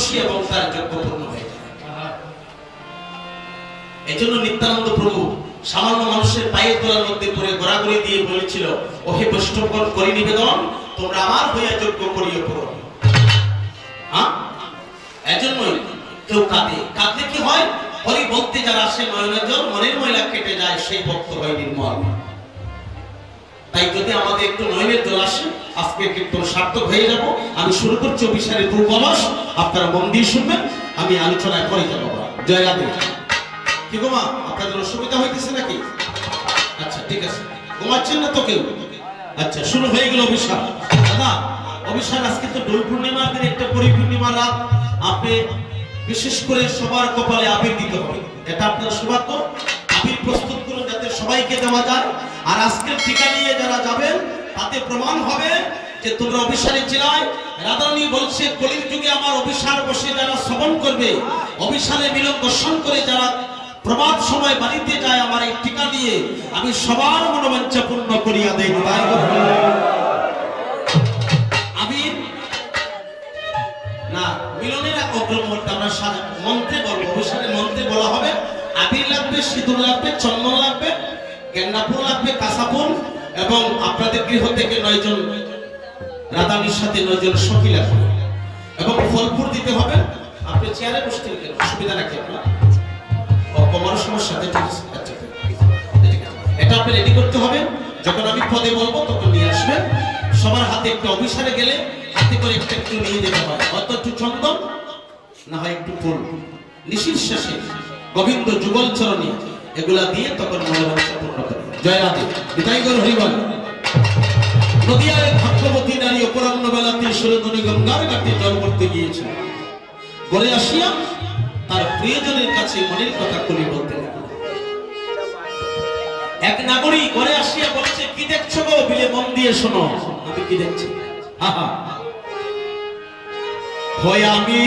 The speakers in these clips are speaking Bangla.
খুশি এবং তার যজ্ঞ পূর্ণ হয়ে যায়। এই জন্য নিত্যানন্দ প্রভু সামান্য মানুষের পায়ের তোলার মধ্যে পড়ে গড়াগড়ি দিয়ে বলেছিল, ওহে বৈষ্ণবগণ করি নিবেদন, তোমরা আমার হইয়া যজ্ঞ করিয়ে পড়ো। হ্যাঁ? এজন্যই কেউ কাঁদে। কাঁদলে কি হয়? হরি বলতে যারা আসে নয়নের জল, মনের ময়লা কেটে যায়, সেই ভক্ত হয় নির্মল। তাই যদি আমাদের একটু নয়নের জল আসে, আজকে কীর্তন সার্থক হয়ে যাব। আমি শুরু করছি অফিসারের পূর্বাভাস আপনারা মন দিয়ে শুনবেন, আমি আলোচনায় পরে যাব। জয় রাধে। কি গোমা আপনাদের অসুবিধা হইতেছে নাকি? আচ্ছা ঠিক আছে। ঘুমাচ্ছেন না তো কেউ? আচ্ছা শুরু হয়ে গেল অভিশাপ। দাদা অভিষেক আজকে তো দোল পূর্ণিমার দিন একটা পরি পরিপূর্ণিমা রাত। আপনি বিশেষ করে সবার কপালে আবির দিতে হবে এটা আপনার সৌভাগ্য। আবির প্রস্তুত করুন যাতে সবাইকে দেওয়া যায়। আর আজকের ঠিকা নিয়ে যারা যাবেন, তাতে প্রমাণ হবে যে তোমরা অভিসারে জেলায় রাধারানী বলছে, কলির যুগে আমার অভিসার বসে যারা শ্রবণ করবে, অভিসারে মিলন দর্শন করে যারা প্রভাত সময় বাড়িতে যায়, আমার এই টিকা দিয়ে আমি সবার মনোবাঞ্ছা পূর্ণ করিয়া দেই। আমি না, মিলনের এক অগ্রমুহূর্তে আমরা মন্ত্রে বলব অভিসারে মন্ত্রে বলা হবে। আবির লাগবে, সিঁদুর লাগবে, চন্দন লাগবে ফুল লাগবে কাঁচা এবং আপনাদের গৃহ থেকে নয়জন রাধানির সাথে নয়জন সখী লাগবে এবং ফলপুর দিতে হবে, আপনি চেয়ারে বসতে অসুবিধা নাকি আপনার। কোমর সমস্যা আচ্ছা। এটা আপনি রেডি করতে হবে, যখন আমি পদে বলব তখন নিয়ে আসবেন সবার হাতে একটু অভিসারে গেলে হাতে করে একটু একটু নিয়ে যেতে হয়। হয়তো একটু চন্দন, না হয় একটু ফুল। নিশির শেষে গোবিন্দ যুগল চরণী এগুলা দিয়ে তখন মনোবাঞ্ছা পূর্ণ করে। জয় রাধে। বিদায় গর হরিবল নদিয়ার ভাগ্যবতী নারী অপরাহ্ন বেলাতে সুরধনী গঙ্গার ঘাটে জল করতে গিয়েছিল। ঘরে আসিয়া তার প্রিয়জনের কাছে মনের কথা খুলে বলতে এক নাগরিক ঘরে আসিয়া বলছে, কি দেখছ গো? বিলে মন দিয়ে শোনো। আমি কি দেখছি? হয় আমি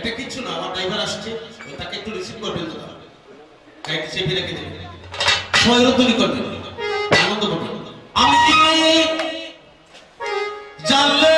এটা কিচ্ছু না, আমার ড্রাইভার আসছে তাকে একটু রিসিভ করবেন তো গাড়িতে চেপে রেখে দেবেন রতনি করবেন আনন্দ করবেন আমি জানলে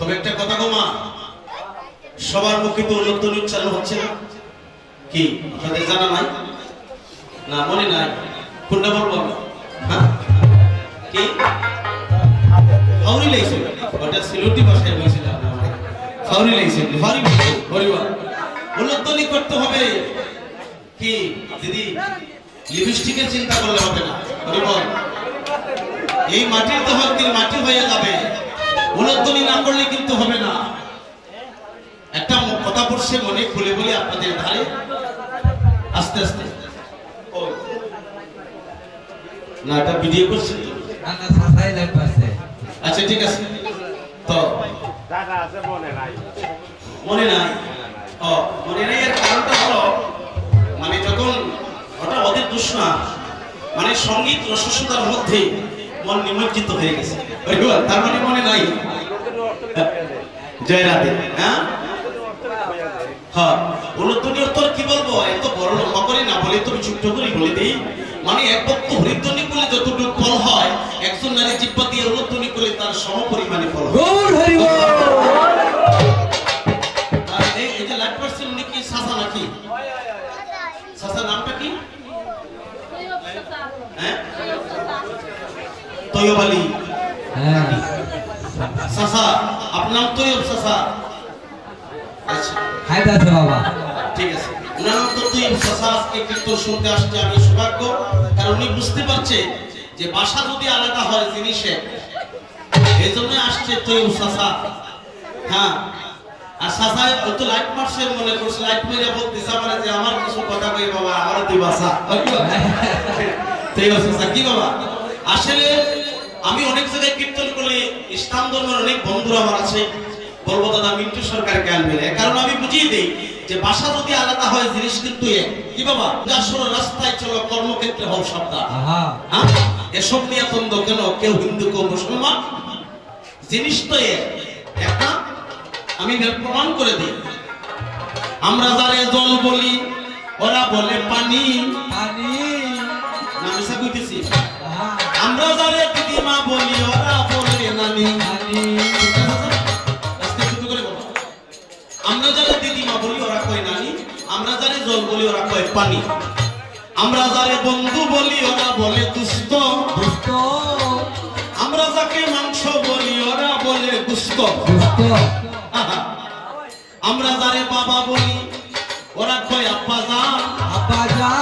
তবে একটা কথা গোমা সবার মুখে তো উল্লেখন উচ্চারণ হচ্ছে না। কি, আপনাদের জানা নাই? না, মনে নাই। কোনটা বলব হ্যাঁ? কি? লাইছে ওটা সিলুটি বলছে হরিবা করতে হবে। কি, দিদি, লিপস্টিকের চিন্তা করলে হবে না। এই মাটির দেহ একদিন মাটি হয়ে যাবে। উলধ্বনি না করলে কিন্তু হবে না। একটা কথা পড়ছে মনে খুলে বলে আপনাদের ধারে। আস্তে আস্তে। না এটা ভিডিও করছে না না সাসাই লাইট পাচ্ছে আচ্ছা ঠিক আছে। তো মনে নাই। মনে নাই? ও মনে নাই এর কারণটা হলো মানে যখন ওটা ওদের দোষ মানে সংগীত রসসুতার মধ্যে মন নিমজ্জিত হয়ে গেছে? তার মানে মনে জয় হ্যাঁ? হ্যাঁ তোর কি বলব? এত বড় করে না বলে তুমি করে বলে মানে এক পক্ষ হরিধ্বনি বলে, যতটুকু শুনতে আসছে আমি সৌভাগ্য, কারণ উনি বুঝতে পারছে যে ভাষা যদি আলাদা হয় জিনিসে এই জন্য আসছে তৈয়ব সাসা হ্যাঁ। আর সাসায় তো লাইট মারছে মনে করছে, লাইট মেরে বলতেছে আমার যে আমার কিছু কথা কই বাবা, আমার দুই ভাষা তৈয়ব সাসা কি বাবা আসলে আমি অনেক জায়গায় কীর্তন করলে ইসলাম ধর্মের অনেক বন্ধুরা আমার আছে। বলব দাদা মিন্টু সরকার জ্ঞান মেলে কারণ আমি বুঝিয়ে দিই যে ভাষা যদি আলাদা হয় জিনিস কিন্তু এক। কি বাবা? যাসর রাস্তায় চলো কর্মক্ষেত্রে হও আহা। হ্যাঁ? এসব নিয়ে দ্বন্দ্ব কেন? কেউ হিন্দু কেউ মুসলমান? জিনিস তো এক। না? আমি প্রমাণ করে দিই। আমরা যারে জল বলি ওরা বলে পানি। পানি। না মিশা কইতেছি আমরা যারে পানি। আমরা যারে বন্ধু বলি ওরা বলে দুস্থ আমরা যাকে মাংস বলি ওরা বলে দুষ্ট। আমরা যারে বাবা বলি ওরা কয় আব্বা যান আব্বা যা।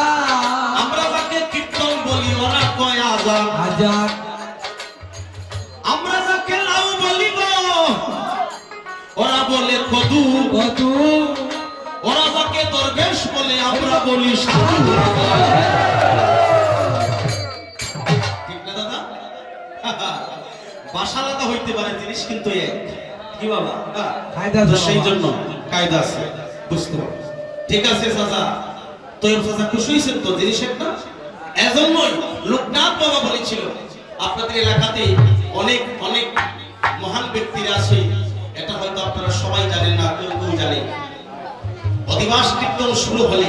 আমরা যাকে কীর্তন বলি ওরা কয় আজান আজাদ আমরা যাকে লাউ বলি গো ওরা বলে কদু। কতু ওরা যাকে দরবেশ বলে আমরা বলি সাধু। ঠিক না দাদা? ভাষা আলাদা হইতে পারে জিনিস কিন্তু এক। কি বাবা। কায়দা সেই জন্য কায়দা আছে বুঝতে পারো ঠিক আছে চাচা। তৈব চাচা খুশি হয়েছেন তো? জিনিস একটা এজন্যই লোকনাথ বাবা বলেছিল আপনাদের এলাকাতে অনেক অনেক মহান ব্যক্তিরা আছে। এটা হয়তো আপনারা সবাই জানেন না কেউ কেউ জানেন অধিবাস কীর্তন শুরু হলে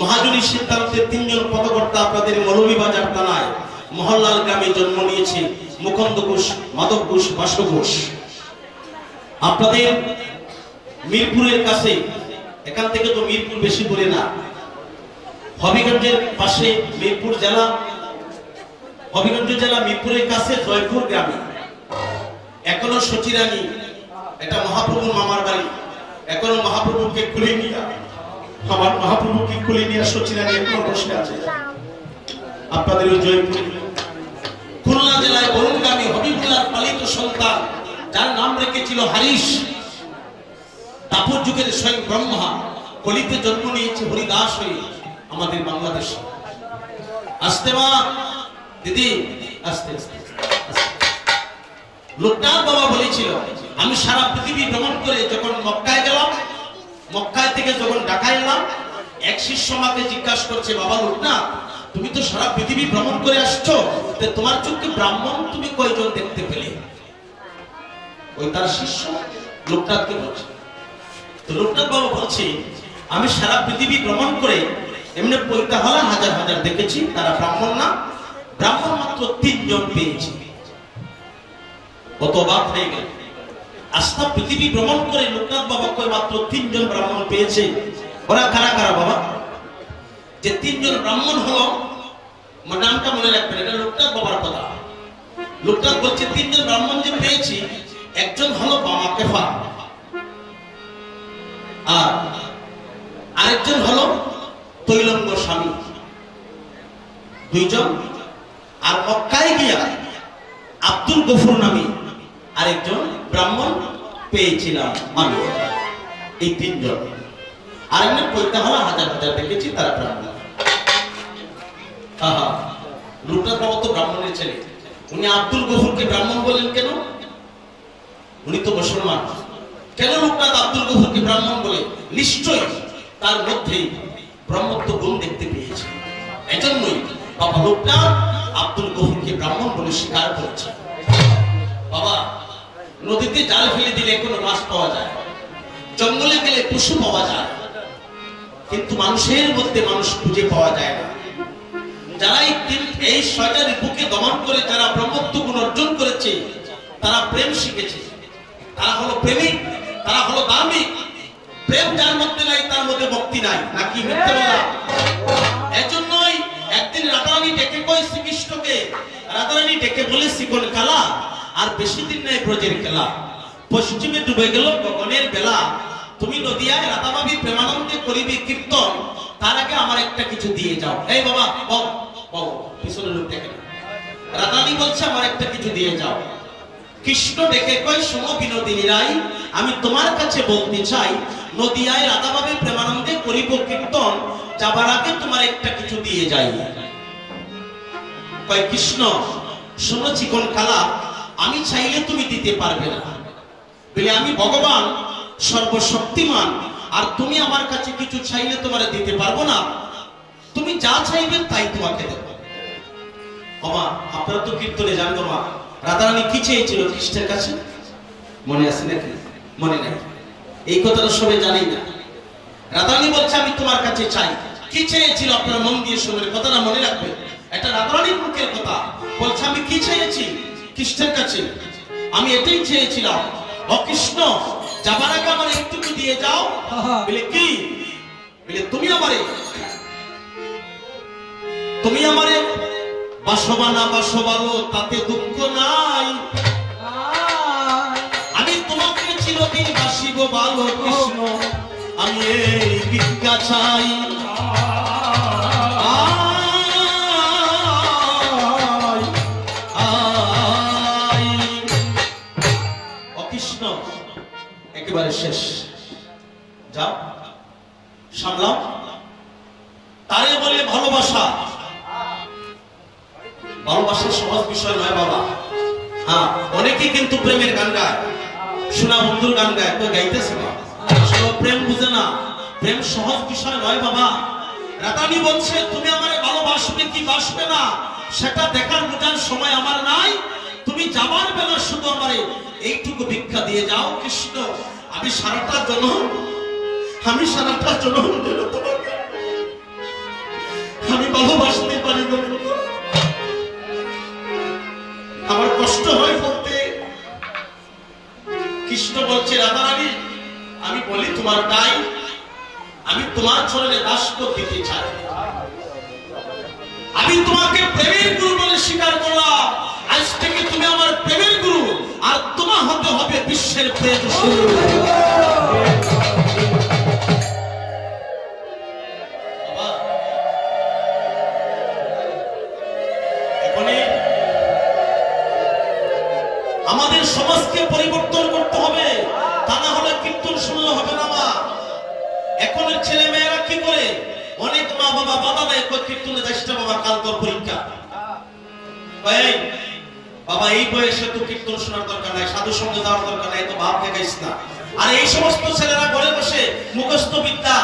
মহাজনী সিদ্ধান্তের তিনজন পদকর্তা আপনাদের মৌলভীবাজার থানায় মহল্লাল গ্রামে জন্ম নিয়েছে মুকুন্দ ঘোষ মাধব ঘোষ বাসু ঘোষ আপনাদের মিরপুরের কাছে, এখান থেকে তো মিরপুর বেশি দূরে না, হবিগঞ্জের পাশে মিরপুর জেলা, হবিগঞ্জ জেলা মিরপুরের কাছে জয়পুর গ্রামে। এখনও সচিরানী, এটা মহাপ্রভুর মামার বাড়ি। এখনও মহাপ্রভুকে খুলে নিয়ে আমার মহাপ্রভুকে খুলে নিয়ে সচিরানী এখনও বসে আছে। আপনাদের ওই জয়পুর। খুলনা জেলায় বরুণগামী হবিবুল্লাহ পালিত সন্তান, যার নাম রেখেছিল হারিস দাপর যুগের স্বয়ং ব্রহ্মা, কলিতে জন্ম নিয়েছে হরিদাস হয়ে আমাদের বাংলাদেশে। আসতে মা, দিদি আস্তে আস্তে। লোকনাথ বাবা বলেছিল আমি সারা পৃথিবী ভ্রমণ করে যখন মক্কায় গেলাম, মক্কায় থেকে যখন ঢাকায় এলাম, এক শিষ্য আমাকে জিজ্ঞাসা করছে, বাবা লোকনাথ তুমি তো সারা পৃথিবী ভ্রমণ করে আসছো তোমার চোখে ব্রাহ্মণ তুমি কয়জন দেখতে পেলে? ওই তার শিষ্য লোকনাথকে বলছে। তো লোকনাথ বাবা বলছে, আমি সারা পৃথিবী ভ্রমণ করে এমনি পৈতাহলা হাজার হাজার দেখেছি, তারা ব্রাহ্মণ না, ব্রাহ্মণ মাত্র তিনজন পেয়েছি। কত অবাক হয়ে গেল। আস্থা পৃথিবী ভ্রমণ করে লোকনাথ বাবা মাত্র তিনজন ব্রাহ্মণ পেয়েছে? ওরা কারা কারা বাবা? যে তিনজন ব্রাহ্মণ হলো নামটা মনে রাখবেন, এটা লোকনাথ বাবার কথা। লোকনাথ বলছে, তিনজন ব্রাহ্মণ যে পেয়েছি, একজন হলো বাবা কেফা। আর আরেকজন হলো তৈলঙ্গ স্বামী। দুইজন। আর মক্কায় গিয়া আব্দুল গফুর নামে আরেকজন ব্রাহ্মণ পেয়েছিলাম আমি এই তিনজন। আর এমনি কইতে হলো, হাজার হাজার দেখেছি, তারা ব্রাহ্মণ। তো ব্রাহ্মণের ছেলে। উনি আব্দুল গফুরকে ব্রাহ্মণ কেন? উনি তো মুসলমান। কেন আব্দুল গফুরকে ব্রাহ্মণ বলে? নিশ্চয়ই তার ব্রহ্মত্ব গুণ দেখতে পেয়েছে। এজন্যই বাবা লোকনাথ আব্দুল গফুরকে ব্রাহ্মণ বলে স্বীকার করেছে। বাবা নদীতে জাল ফেলে দিলে কোনো মাছ পাওয়া যায়। জঙ্গলে গেলে পশু পাওয়া যায়। কিন্তু মানুষের মধ্যে মানুষ খুঁজে পাওয়া যায় না। যারা এই তিন- এই ছয়টা রিপুকে দমন করে, যারা ব্রহ্মত্ব গুণ অর্জন করেছে, তারা প্রেম শিখেছে। তারা হলো প্রেমিক, তারা হলো ধার্মিক প্রেম যার মধ্যে নাই, তার মধ্যে ভক্তি নাই। নাকি মিথ্যে বলা? একদিন রাধারানী ডেকে কয় শ্রীকৃষ্ণকে, রাধারানী ডেকে বলে শিকন কালা আর বেশি দিন নাই ব্রজের খেলা। পশ্চিমে ডুবে গেল গগনের বেলা। তুমি নদিয়ায় রাধাবাবী প্রেমানন্দে করিবে কীর্তন, তার আগে আমার একটা কিছু দিয়ে যাও। এই বাবা, বল বল পিছনে লোক দেখে না রাধারানী বলছে, আমার একটা কিছু দিয়ে যাও। কৃষ্ণ ডেকে কয়, শোনো বিনোদিনী রাই আমি তোমার কাছে বলতে চাই, নদিয়ায় রাধাভাবে প্রেমানন্দে করিব কীর্তন, যাবার আগে তোমার একটা কিছু দিয়ে যাই। কয়, কৃষ্ণ, শোনো চিকন কালা আমি চাইলে তুমি দিতে পারবে না। বলে, আমি ভগবান, সর্বশক্তিমান, আর তুমি আমার কাছে কিছু চাইলে তোমার দিতে পারব না। তুমি যা চাইবে তাই তোমাকে দেবো। বাবা, আপনারা তো কীর্তনে জানব মা। রাধারানী কি চেয়েছিল কৃষ্ণের কাছে? মনে আছে নাকি? মনে নাই। এই কথাটা সবাই জানি না। রাধারানী বলছে, আমি তোমার কাছে চাই। কি চেয়েছিল আপনার মন দিয়ে শুনবেন কথাটা মনে রাখবে এটা রাধারানীর মুখের কথা। বলছে, আমি কি চেয়েছি? কৃষ্ণের কাছে। আমি এটাই চেয়েছিলাম। ও কৃষ্ণ যাবার আগে আমার একটুকু দিয়ে যাও। বলে কি? বলে তুমি আমারে তুমি আমারে বাসবা না বাসবারো তাতে দুঃখ নাই। আমি তোমাকে চিরদিন বাসিব ভালো কৃষ্ণ আমি এই ভিক্ষা চাই। একেবারে শেষ। যাও, সামলাও। তারে বলে ভালোবাসা। ভালোবাসার সহজ বিষয় নয় বাবা। হ্যাঁ অনেকেই কিন্তু প্রেমের গান গায়। শোনা বন্ধুর গান গায় তো গাইতেছে ও প্রেম বুঝে না। প্রেম সহজ বিষয় নয় বাবা। রাতানি বলছে, তুমি আমার ভালোবাসবে কি বাসবে না? সেটা দেখার বোঝার সময় আমার নাই। তুমি যাবার বেলা শুধু আমারে এইটুকু ভিক্ষা দিয়ে যাও, কৃষ্ণ। আমি সারাটা জনম আমি সারাটা জনম যেন তোমাকে। আমি ভালোবাসতে পারি আমার কষ্ট হয় বলতে। কৃষ্ণ বলছে রাধারানী আমি বলি তোমার তাই আমি তোমার চরণে দাস দিতে চাই। আমি তোমাকে প্রেমের গুরু বলে স্বীকার করলাম আজ থেকে তুমি আমার প্রেমের গুরু তোমার হতে হবে বিশ্বের আমাদের সমাজকে পরিবর্তন করতে হবে, তা না হলে কীর্তন শুনলে হবে না মা। এখনের ছেলে মেয়েরা কি করে? অনেক মা বাবা বাবা দেয় কীর্তনে যাইস বাবা, কাল তোর পরীক্ষা। বাবা, এই বয়সে তো কীর্তন শোনার দরকার নাই, সাধু সঙ্গে যাওয়ার দরকার নাই তো ভাব দেখাইস না। আর এই সমস্ত ছেলেরা ঘরে বসে মুখস্থ বিদ্যা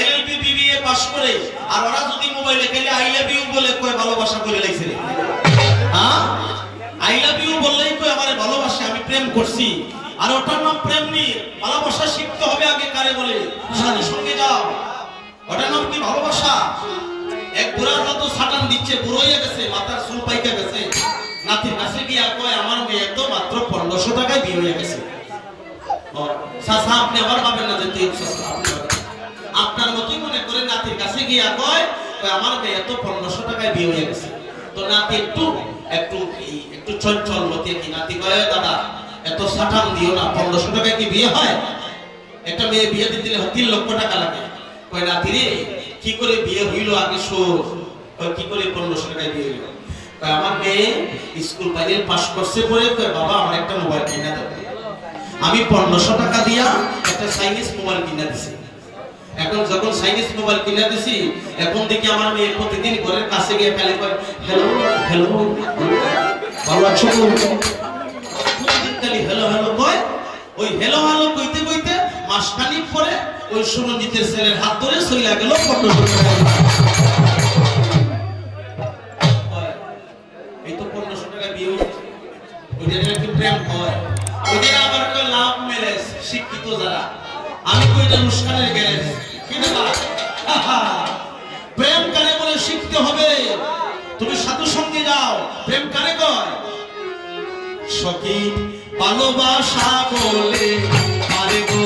এলএলবি বিবিএ করে, আর ওরা যদি মোবাইলে গেলে আই লাভ ইউ বলে ভালোবাসা করে লাইছে রে। হ্যাঁ? আই লাভ ইউ বললেই আমারে ভালোবাসে, আমি প্রেম করছি। আর ওটার নাম প্রেম নি ভালোবাসা শিখতে হবে আগে কারে বলে সাথে সঙ্গে যাও। ওটার নাম কি ভালোবাসা? এক বুড়ার মতো সাটান দিচ্ছে বুড়ো হয়ে গেছে, মাথার চুল পাইকে গেছে। নাতির কাছে গিয়া কয়, আমার মেয়ে তো মাত্র পনেরোশো টাকায় বিয়ে হয়ে গেছে। চাচা, আপনি আবার ভাবেন না যে। আপনার মতোই মনে করে নাতির কাছে গিয়া কয় আমার মেয়ে তো পনেরোশো টাকায় বিয়ে হয়ে গেছে। তো নাতি একটু একটু একটু চঞ্চল মতে কি নাতি কয় দাদা, এত সাঠাম দিও না, পনেরোশো টাকায় কি বিয়ে হয়? একটা মেয়ে বিয়ে দিতে তিন লক্ষ টাকা লাগে। কয়, নাতি রে, কি করে বিয়ে হইল আগে শোন। কি করে পনেরোশো টাকায় বিয়ে হইল? আমার মেয়ে স্কুল বাইরে পাস করছে কয়, বাবা, আমার একটা মোবাইল কিনে দেবে আমি পনেরোশো টাকা দিয়া একটা চাইনিজ মোবাইল কিনে দিছি। এখন যখন চাইনিজ মোবাইল কিনে দিছি, এখন দেখি আমার মেয়ে প্রতিদিন ঘরের কাছে গিয়ে খালি করে হ্যালো হ্যালো ভালো আছো খালি হ্যালো হ্যালো কয়। ওই হ্যালো হ্যালো কইতে কইতে মাসখানিক পরে ওই সুরঞ্জিতের ছেলের হাত ধরে সইলা গেল পনেরোশো টাকা নাকি হয়। ওইটা আবার লাভ শিক্ষিত যারা। আমি কই প্রেম বলে শিখতে হবে? তুমি সাধু সঙ্গে যাও প্রেম কারে কয়? সখী ভালোবাসা বলে, আরে গো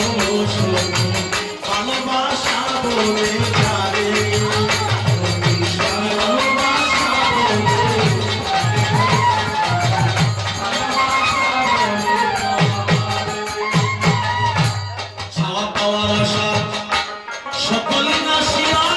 সখী ভালোবাসা বলে সকলে নাসিয়া